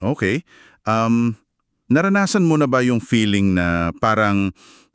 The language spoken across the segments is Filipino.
Okay. Um, naranasan mo na ba yung feeling na parang,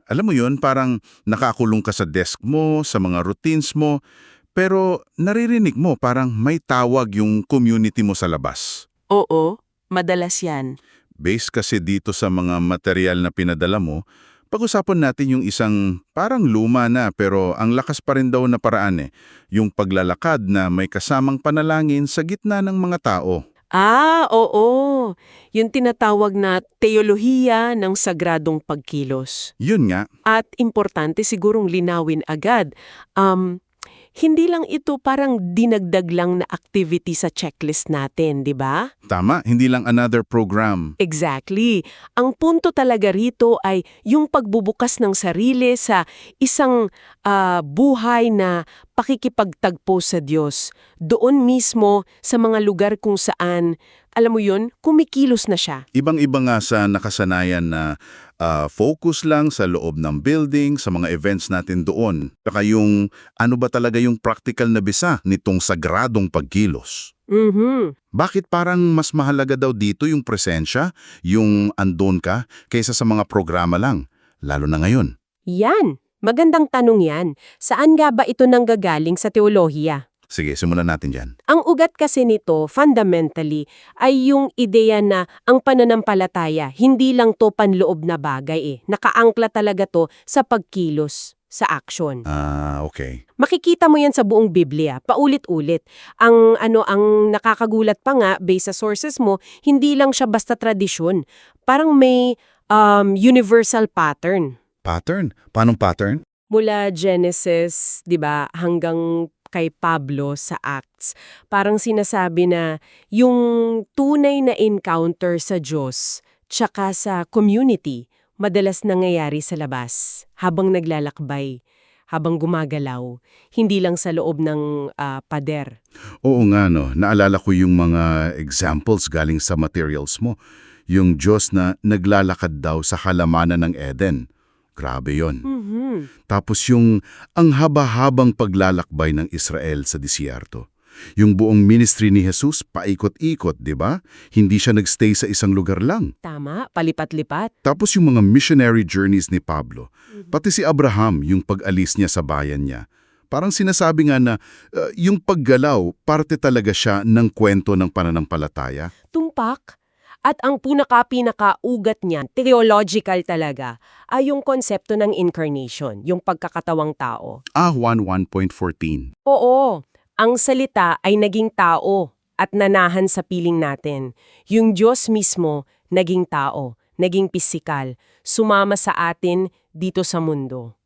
alam mo yun, parang nakakulong ka sa desk mo, sa mga routines mo, pero naririnig mo parang may tawag yung community mo sa labas. Oo, madalas yan. Base kasi dito sa mga material na pinadala mo, pag-usapan natin yung isang parang luma na pero ang lakas pa rin daw na paraan eh. Yung paglalakad na may kasamang panalangin sa gitna ng mga tao. Ah, oo. Yung tinatawag na teolohiya ng sagradong pagkilos. Yun nga, At importante sigurong linawin agad. Um, hindi lang ito parang dinagdag lang na activity sa checklist natin, di ba? tama, hindi lang another program. Exactly. Ang punto talaga rito ay yung pagbubukas ng sarili sa isang ah, buhay na pakikipagtagpo sa Diyos. Doon mismo sa mga lugar kung saan, alam mo yun, kumikilos na siya. Ibang-iba nga sa nakasanayan na ah, focus lang sa loob ng building, sa mga events natin doon. Saka yung ano ba talaga yung practical na bisa nitong sagradong pagkilos. Mhm. Bakit parang mas mahalaga daw dito yung presensya, yung andon ka, kaysa sa mga programa lang, lalo na ngayon? Yan. Magandang tanong yan. Saan nga ba ito nanggagaling sa teolohiya? Sige, simulan natin dyan. Ang ugat kasi nito, fundamentally, ay yung ideya na ang pananampalataya, hindi lang to panloob na bagay eh. Nakaangkla talaga to sa pagkilos, sa action. Ah, okay. Makikita mo yan sa buong Biblia, paulit-ulit. Ang ano ang nakakagulat pa nga based sa sources mo, hindi lang siya basta tradisyon. Parang may um, universal pattern. Pattern? Paanong pattern? Mula Genesis, 'di ba, hanggang kay Pablo sa Acts. Parang sinasabi na yung tunay na encounter sa Diyos tsaka sa community madalas nangyayari sa labas habang naglalakbay, habang gumagalaw, hindi lang sa loob ng ah, pader. Oo nga, no. Naalala ko yung mga examples galing sa materials mo. Yung Diyos na naglalakad daw sa halamanan ng Eden. Grabe yon. Mhm. Tapos yung ang haba-habang paglalakbay ng Israel sa disyerto. Yung buong ministry ni Jesus, paikot-ikot, di ba? Hindi siya nagstay sa isang lugar lang. Tama, palipat-lipat. Tapos yung mga missionary journeys ni Pablo, pati si Abraham, yung pag-alis niya sa bayan niya. Parang sinasabi nga na uh, yung paggalaw, parte talaga siya ng kwento ng pananampalataya. tumpak. At ang punaka-pinaka-ugat niyan, theological talaga, ay yung konsepto ng incarnation, yung pagkakatawang tao. Ah, 1.1.14. Oo, ang salita ay naging tao at nanahan sa piling natin. Yung Diyos mismo, naging tao, naging pisikal, sumama sa atin dito sa mundo.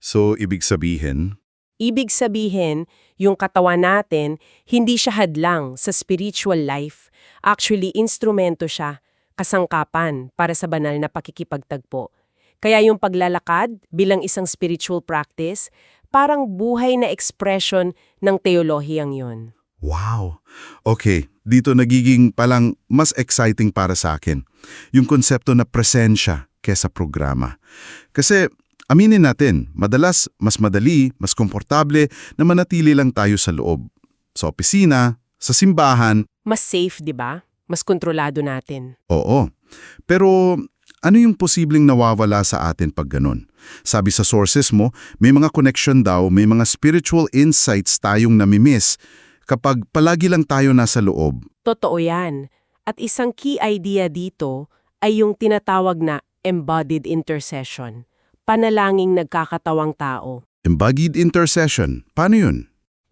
So, ibig sabihin, Ibig sabihin, yung katawan natin, hindi siya hadlang sa spiritual life. Actually, instrumento siya, kasangkapan para sa banal na pakikipagtagpo. Kaya yung paglalakad bilang isang spiritual practice, parang buhay na expression ng teolohiyang yon. wow. Okay, dito nagiging palang mas exciting para sa akin. Yung konsepto na presensya kesa programa. Kasi, aminin natin, madalas mas madali, mas komportable na manatili lang tayo sa loob. Sa opisina, sa simbahan, Mas safe, di ba? Mas kontrolado natin. Oo. Pero ano yung posibleng nawawala sa atin pag ganun? Sabi sa sources mo, may mga connection daw, may mga spiritual insights tayong namimiss kapag palagi lang tayo nasa loob. Totoo yan. At isang key idea dito ay yung tinatawag na embodied intercession. Panalangin nagkakatawang tao. Embodied intercession, paano yun?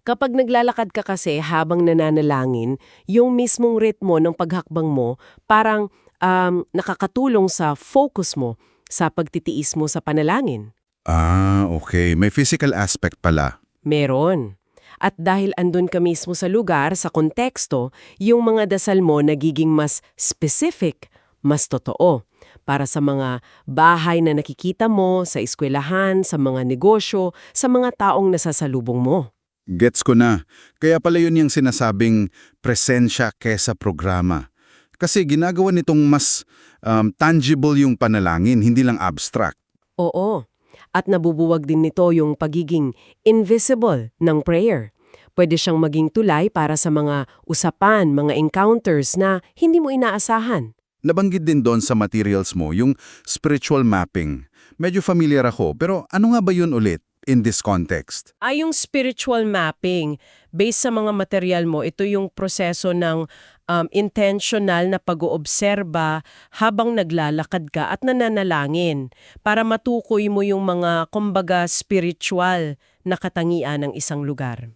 Kapag naglalakad ka kasi habang nananalangin, yung mismong ritmo ng paghakbang mo parang um, nakakatulong sa focus mo, sa pagtitiis mo sa panalangin. Ah, okay. May physical aspect pala. Meron. At dahil andun ka mismo sa lugar, sa konteksto, yung mga dasal mo nagiging mas specific, mas totoo. Para sa mga bahay na nakikita mo, sa eskwelahan, sa mga negosyo, sa mga taong nasasalubong mo. Gets ko na. Kaya pala yun yung sinasabing presensya kesa programa. Kasi ginagawa nitong mas um, tangible yung panalangin, hindi lang abstract. Oo. At nabubuwag din nito yung pagiging invisible ng prayer. Pwede siyang maging tulay para sa mga usapan, mga encounters na hindi mo inaasahan. Nabanggit din doon sa materials mo yung spiritual mapping. Medyo familiar ako, pero ano nga ba yun ulit in this context? Ay, yung spiritual mapping, based sa mga material mo, ito yung proseso ng um, intentional na pag-oobserba habang naglalakad ka at nananalangin para matukoy mo yung mga, kumbaga, spiritual na katangian ng isang lugar.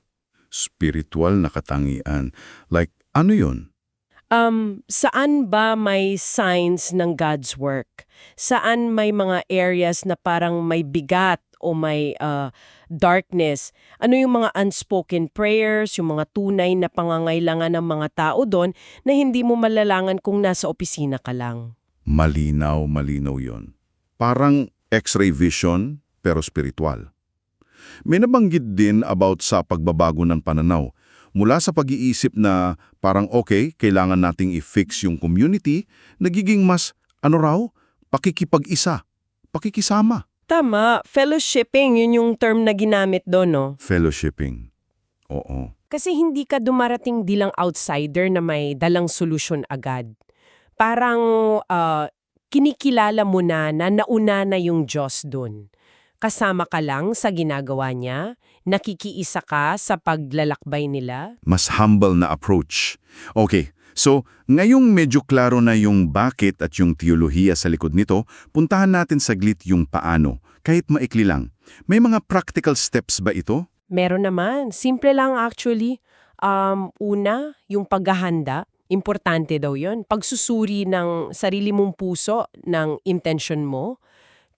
Spiritual na katangian. Like, ano yun? Um, saan ba may signs ng God's work? Saan may mga areas na parang may bigat o may uh, darkness? Ano yung mga unspoken prayers, yung mga tunay na pangangailangan ng mga tao doon na hindi mo malalangan kung nasa opisina ka lang? Malinaw, malinaw yon. Parang x-ray vision, pero spiritual. May nabanggit din about sa pagbabago ng pananaw. Mula sa pag-iisip na parang okay, kailangan nating i-fix yung community, nagiging mas, ano raw, pakikipag-isa, pakikisama, Tama, fellowshipping, yun yung term na ginamit doon, no? fellowshipping. Oo. Kasi hindi ka dumarating bilang outsider na may dalang solusyon agad. Parang ah, kinikilala mo na na nauna na yung Diyos dun. Kasama ka lang sa ginagawa niya, nakikiisa ka sa paglalakbay nila. mas humble na approach. Okay, so ngayong medyo klaro na yung bakit at yung teolohiya sa likod nito, puntahan natin saglit yung paano, kahit maikli lang. May mga practical steps ba ito? Meron naman, simple lang actually. Um, una, yung paghahanda. Importante daw yon Pagsusuri ng sarili mong puso, ng intention mo.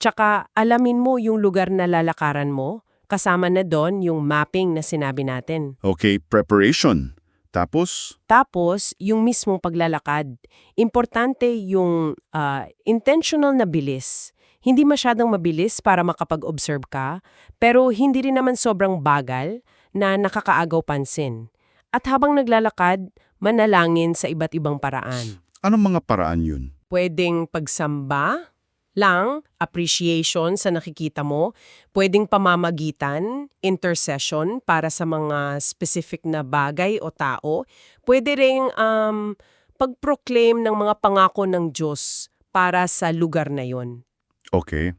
Tsaka alamin mo yung lugar na lalakaran mo. Kasama na doon yung mapping na sinabi natin. Okay, preparation. Tapos, Tapos, yung mismong paglalakad. Importante yung ah, intentional na bilis. Hindi masyadong mabilis para makapag-observe ka, pero hindi rin naman sobrang bagal na nakakaagaw pansin. At habang naglalakad, manalangin sa iba't ibang paraan. anong mga paraan yun? Pwedeng pagsamba lang, appreciation sa nakikita mo, pwedeng pamamagitan, intercession para sa mga specific na bagay o tao, pwede ring um, pag-proclaim ng mga pangako ng Diyos para sa lugar na yon. Okay.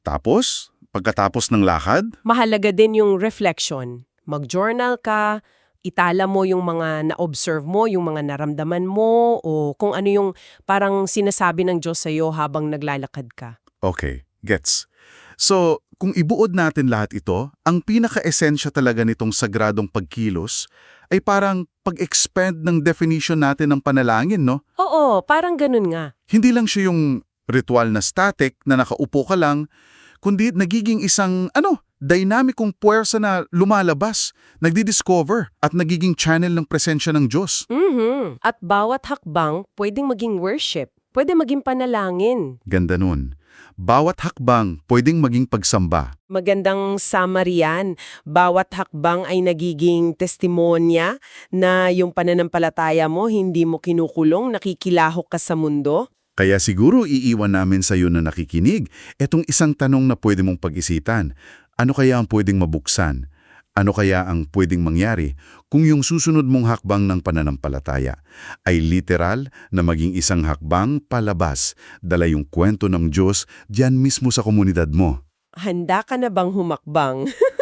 Tapos, pagkatapos ng lakad, Mahalaga din yung reflection. Mag-journal ka, itala mo yung mga na-observe mo, yung mga naramdaman mo, o kung ano yung parang sinasabi ng Diyos sa'yo habang naglalakad ka. Okay, gets. So, kung ibuod natin lahat ito, ang pinaka-esensya talaga nitong sagradong pagkilos ay parang pag-expand ng definition natin ng panalangin, no? Oo, parang ganun nga. Hindi lang siya yung ritual na static na nakaupo ka lang, kundi nagiging isang, ano, dynamicong puwersa na lumalabas, nagdi-discover at nagiging channel ng presensya ng Diyos. Mhm. At bawat hakbang pwedeng maging worship, pwede maging panalangin. Ganda nun. Bawat hakbang pwedeng maging pagsamba. Magandang summary yan. Bawat hakbang ay nagiging testimonya na yung pananampalataya mo hindi mo kinukulong, nakikilahok ka sa mundo. Kaya siguro iiwan namin sa iyo na nakikinig etong isang tanong na pwede mong pag-isitan. Ano kaya ang pwedeng mabuksan? Ano kaya ang pwedeng mangyari kung yung susunod mong hakbang ng pananampalataya ay literal na maging isang hakbang palabas, dala yung kwento ng Diyos diyan mismo sa komunidad mo? Handa ka na bang humakbang?